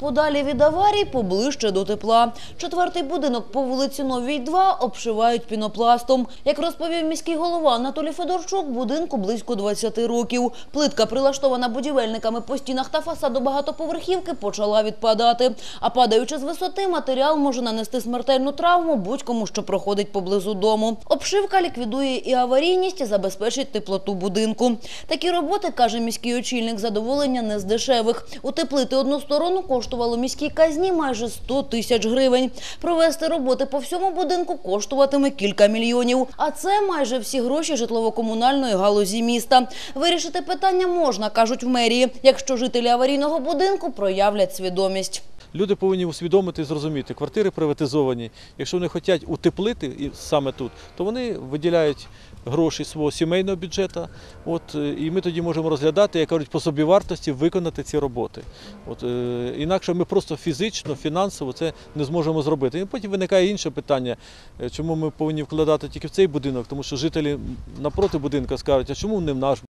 Подалі від аварій, поближче до тепла. Четвертий будинок по вулиці Новій 2 обшивають пінопластом. Як розповів міський голова Анатолій Федорчук, будинку близько 20 років. Плитка, прилаштована будівельниками по стінах та фасаду багатоповерхівки, почала відпадати. А падаючи з висоти, матеріал може нанести смертельну травму будь-кому, що проходить поблизу дому. Обшивка ліквідує і аварійність, і забезпечить теплоту будинку. Такі роботи, каже міський очільник, задоволення не з дешевих. Утеплити одну сторону коштувало міській казні майже 100 тисяч гривень. Провести роботи по всьому будинку коштуватиме кілька мільйонів. А це майже всі гроші житлово-комунальної галузі міста. Вирішити питання можна, кажуть в мерії, якщо жителі аварійного будинку проявлять свідомість. Люди повинні усвідомити і зрозуміти, квартири приватизовані. Якщо вони хочуть утеплити саме тут, то вони виділяють гроші свого сімейного бюджету. От, е, і ми тоді можемо розглядати, як кажуть, по собівартості виконати ці роботи. От, е, інакше ми просто фізично, фінансово це не зможемо зробити. І потім виникає інше питання, е, чому ми повинні вкладати тільки в цей будинок, тому що жителі напроти будинку скажуть, а чому не в наш